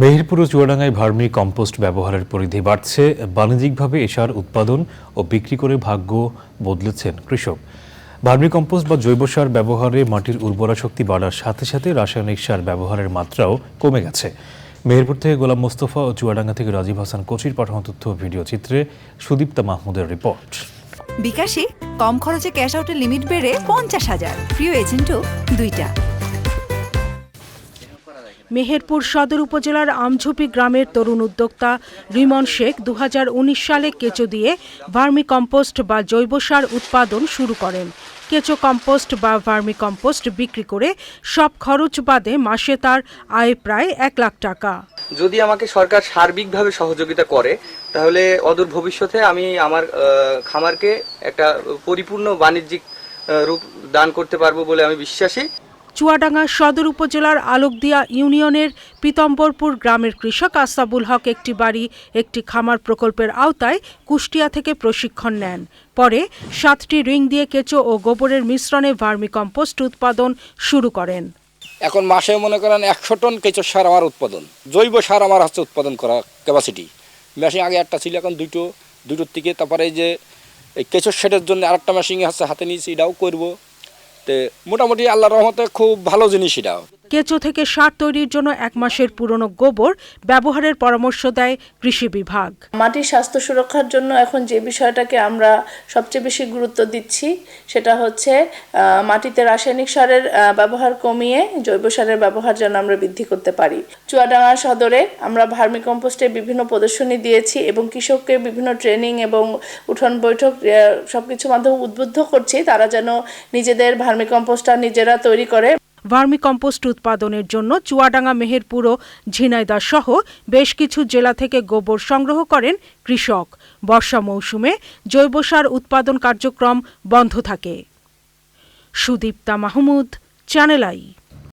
মেহেরপুর ও চুয়াডাঙ্গায় vermicompost ব্যবহারের পরিধি বাড়ছে। বাণিজ্যিকভাবে এ সার উৎপাদন ও বিক্রি করে ভাগ্য বদলেছেন কৃষক। ভার্মি কম্পোস্ট বা জৈব সার ব্যবহারে মাটির উর্বরা শক্তি বাড়ার সাথে সাথে রাসায়নিক সার ব্যবহারের মাত্রাও কমে গেছে। মেহেরপুর থেকে গোলাম মোস্তফা ও চুয়াডাঙ্গা থেকে রাজীব হাসান কোচির পাঠানো তথ্য ভিডিও চিত্রে সুদীপ্তা মাহমুদের রিপোর্ট। বিকাশে কম খরচে ক্যাশ আউটের লিমিট বেড়ে পঞ্চাশ হাজার। প্রিয় এজেন্টও দুইটা। মেহেরপুর সদর উপজেলার আমঝুপি গ্রামের তরুণ উদ্যোক্তা রিমন শেখ দু হাজার উনিশ সালে কেঁচো দিয়ে ভার্মি কম্পোস্ট বা জৈব সার উৎপাদন শুরু করেন। কেঁচো কম্পোস্ট বা ভার্মি কম্পোস্ট বিক্রি করে সব খরচ বাদে মাসে তার আয় প্রায় এক লাখ টাকা। যদি আমাকে সরকার সার্বিকভাবে সহযোগিতা করে, তাহলে অদূর ভবিষ্যতে আমি আমার খামারকে একটা পরিপূর্ণ বাণিজ্যিক রূপ দান করতে পারব বলে আমি বিশ্বাসী। চুয়াডাঙ্গা সদর উপজেলার আলোকদিয়া ইউনিয়নের পিতম্বরপুর গ্রামের কৃষক আসাবুল হক একটি বাড়ি, একটি খামার প্রকল্পের আওতায় কুষ্টিয়া থেকে প্রশিক্ষণ নেন। পরে সাতটি রিং দিয়ে কেঁচো ও গোবরের মিশ্রণে ভার্মি কম্পোস্ট উৎপাদন শুরু করেন। এখন মাসে মনে করেন একশো টন কেঁচো সার আমার উৎপাদন। জৈব সার আমার হচ্ছে উৎপাদন করা ক্যাপাসিটি মেশিন আগে একটা ছিল, এখন দুটো, দুটোর থেকে তারপরে যে এই কেঁচো সেটের জন্য আরেকটা মেশিন হচ্ছে হাতে নিয়েছি, এটাও করব। তো মোটামুটি আল্লাহ রহমতে খুব ভালো জিনিস এটাও কেঁচো থেকে সার তৈরির জন্য এক মাসের পুরনো গোবর ব্যবহারের পরামর্শ দেয় কৃষি বিভাগ। মাটির স্বাস্থ্য সুরক্ষার জন্য এখন যে বিষয়টাকে আমরা সবচেয়ে বেশি গুরুত্ব দিচ্ছি, সেটা হচ্ছে মাটিতে রাসায়নিক সারের ব্যবহার কমিয়ে জৈব সারের ব্যবহার যেন আমরা বৃদ্ধি করতে পারি। চুয়াডাঙ্গা সদরে আমরা ভার্মি কম্পোস্টের বিভিন্ন প্রদর্শনী দিয়েছি এবং কৃষককে বিভিন্ন ট্রেনিং এবং উঠোন বৈঠক সব কিছুর মাধ্যমে উদ্বুদ্ধ করছি। তারা যেন নিজেদের ভার্মি কম্পোস্টটা নিজেরা তৈরি করে। ভার্মি কম্পোস্ট উৎপাদনের জন্য চুয়াডাঙ্গা, মেহেরপুর ও ঝিনাইদা সহ বেশ কিছু জেলা থেকে গোবর সংগ্রহ করেন কৃষক। বর্ষা মৌসুমে জৈব সার উৎপাদন কার্যক্রম বন্ধ থাকে। Sudipta Mahmud, channel I.